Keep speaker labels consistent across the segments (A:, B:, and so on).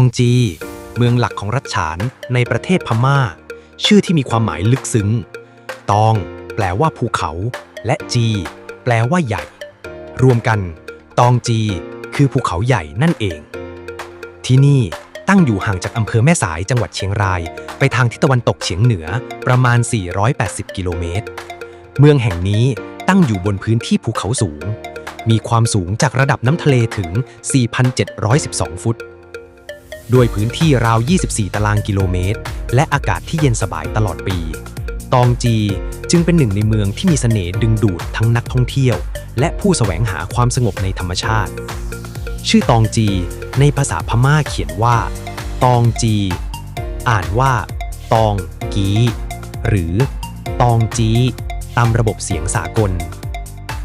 A: องจี เมืองหลักของรัฐฉานในประเทศพม่า ชื่อที่มีความหมายลึกซึ้ง ตอง แปลว่าภูเขา และจี แปลว่าใหญ่ รวมกัน ตองจี คือภูเขาใหญ่นั่นเอง ที่นี่ตั้งอยู่ห่างจากอำเภอแม่สายจังหวัดเชียงราย ไปทางทิศตะวันตกเฉียงเหนือประมาณ 480 กิโลเมตร เมืองแห่งนี้ตั้งอยู่บนพื้นที่ภูเขาสูง มีความสูงจากระดับน้ำทะเลถึง 4,712 ฟุต ด้วยพื้นที่ราว 24 ตารางกิโลเมตร และอากาศที่เย็นสบายตลอดปี ตองจีจึงเป็นหนึ่งในเมืองที่มีเสน่ห์ดึงดูดทั้งนักท่องเที่ยว และผู้แสวงหาความสงบในธรรมชาติ ชื่อตองจีในภาษาพม่าเขียนว่า ตองจี อ่านว่า ตองกี หรือ ตองจี ตามระบบเสียงสากล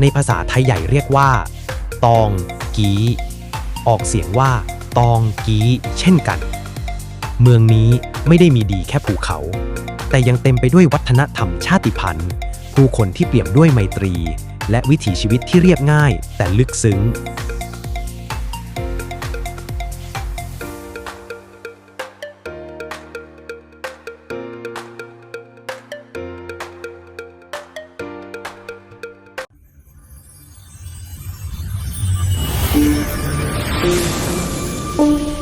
A: ในภาษาไทยใหญ่เรียกว่า ตองกี ออกเสียงว่า ตองกีเช่นกัน เมืองนี้ไม่ได้มีดีแค่ภูเขา แต่ยังเต็มไปด้วยวัฒนธรรมชาติพันธุ์ ผู้คนที่เปี่ยมด้วยไมตรี และวิถีชีวิตที่เรียบง่าย แต่ลึกซึ้ง Oh.